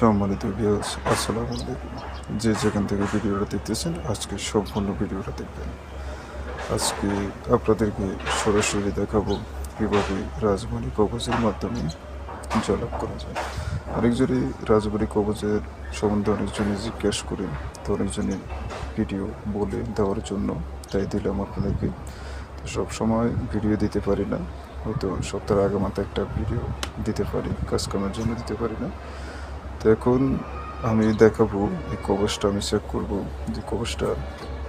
সম্মানিত ভিউয়ার্স আসসালামু আলাইকুম। যে যেখান থেকে ভিডিওটা দেখতেছেন, আজকে সম্পূর্ণ ভিডিওটা দেখবেন। আজকে আপনাদেরকে সরাসরি দেখাবো কীভাবে রাজবাড়ি কবচের মাধ্যমে জলাপ করা যায়। অনেকজনই রাজবাড়ি কবচের সম্বন্ধে অনেকজনই জিজ্ঞেস করেন তো অনেকজনই ভিডিও বলে দেওয়ার জন্য তাই দিলাম আপনাদেরকে। তো সবসময় ভিডিও দিতে পারি না, হয়তো সপ্তাহের আগে মাথায় একটা ভিডিও দিতে পারি কাজকামের জন্য দিতে পারি না। তো এখন আমি দেখাবো এই কবচটা আমি চেক করব যে কবচটা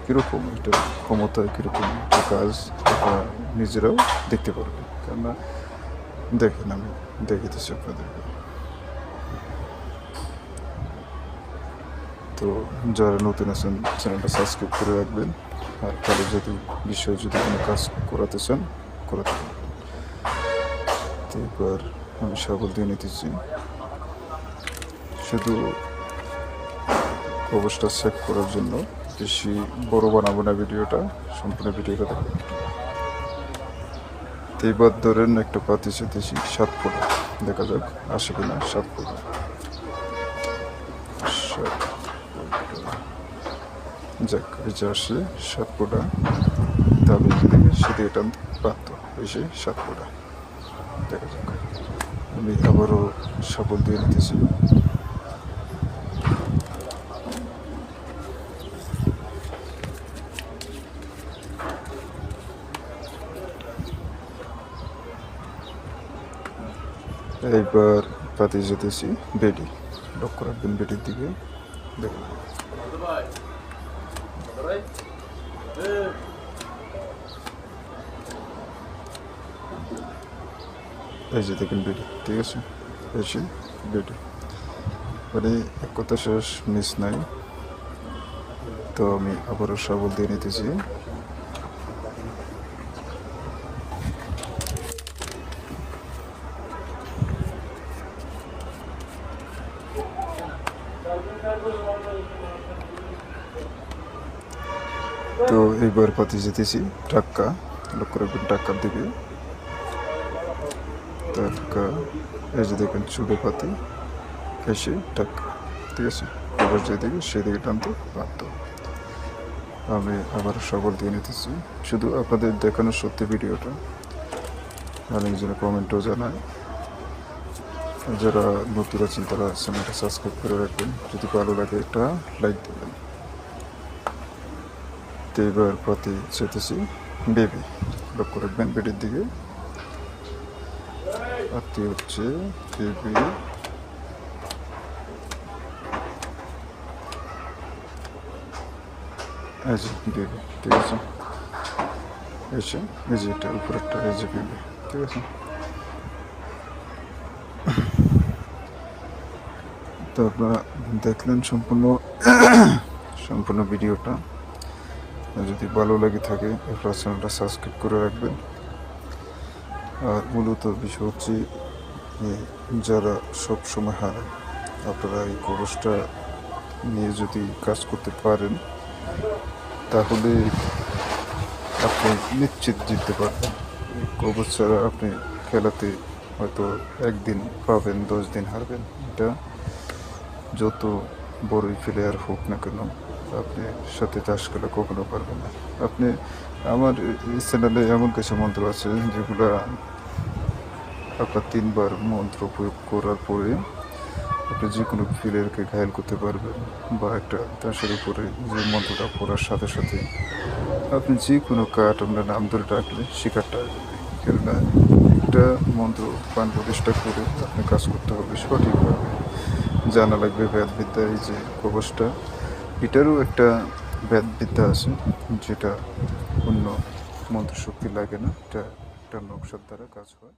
কীরকম, এটা ক্ষমতা কীরকম একটা কাজ আপনারা নিজেরাও দেখতে পারবেন। কেননা, দেখেন আমি দেখিতেছি আপনাদেরকে। তো যারা নতুন আছেন, চ্যানেলটা সাবস্ক্রাইব করে রাখবেন। আর তাহলে যদি বিষয়ে যদি কোনো কাজ করাতে চান, করাতে পারবেন তো এবার আমি সাবল দিয়ে নিতেছি। শুধু অবস্থা চেক করার জন্য। বেশি বড় বানাবো না ভিডিওটা, সম্পূর্ণ ভিডিওটা দেখবেন তো এবার ধরেন একটা পাতি চেতেছি সাত ফুট দেখা যাক, আসে কিনা সাত ফুট যাক, এই যে আসে সাত ফুটা তবে সেদিকে টানতে বাধ্য এসে সাত ফুটা দেখা যাক। আমি আবারও সাবল দিয়ে নিতেছি। এইবার পাতি যেতেছি, বেডি লক্ষ্য রাখবেন বেডির দিকে। দেখুন এই যে দেখেন বেডি, ঠিক আছে? এসে বেডি। মানে এক কথা শেষ, মিস নাই। তো আমি আবারও সাবল দিয়ে নিতেছি। তো এইবার পাতি যেতেছি, টাক্কা লক্ষ্য রাখবেন টাক্কার দিকে টাক্কা, এই যে দেখেন চুলে পাতি, এসে টাক্কা, ঠিক আছে? এবার যেদিকে, সেদিকে টানতে বাধ্য। আমি আবার সবল দিয়ে নিতেছি। শুধু আপনাদের দেখানোর সত্যি ভিডিওটা। অনেকজনে কমেন্টও জানায়। যারা নতুন আছেন তারা চ্যানেলটা সাবস্ক্রাইব করে রাখবেন। যদি ভালো লাগে একটা লাইক দেবেন। তো এবার প্রতি চেতেছি বেবি, লক্ষ্য রাখবেন বেডির দিকে। আত্মীয় হচ্ছে বেবি। এই বেবি, ঠিক আছে? এই যে এটা উপরেরটা, এই যে বেবি, ঠিক আছে? তো আপনারা দেখলেন সম্পূর্ণ সম্পূর্ণ ভিডিওটা। যদি ভালো লাগে থাকে আপনার চ্যানেলটা সাবস্ক্রাইব করে রাখবেন। আর মূলত বিষয় হচ্ছে যারা সব সময় হারান, আপনারা এই কবচটা নিয়ে যদি কাজ করতে পারেন, তাহলে আপনি নিশ্চিত জিততে পারবেন। কবচ ছাড়া আপনি খেলাতে হয়তো একদিন পাবেন, দশ দিন হারবেন। এটা যত বড়ই প্লেয়ার হোক না কেন, আপনি সাথে চাষ করলে কখনো পারবেন না। আপনি আমার চ্যানেলে এমন কিছু মন্ত্র আছে যেগুলো আপনার তিনবার মন্ত্র প্রয়োগ করার পরে আপনি যে কোনো প্লেয়ারকে ঘায়ল করতে পারবেন বা একটা তাসের উপরে যে মন্ত্রটা পড়ার সাথে সাথে আপনি যে কোনো কাঠ আপনার নাম ধরে ডাকলে শিকারটা কেননা একটা মন্ত্র পান প্রতিষ্ঠা করে আপনি কাজ করতে হবে সঠিকভাবে। জানা লাগবে ভেদবিদ্যা এই যে কবচটা। এটারও একটা ভেদবিদ্যা আছে, যেটা অন্য মন্ত্রশক্তি লাগে না, এটা একটা নকশার দ্বারা কাজ হয়।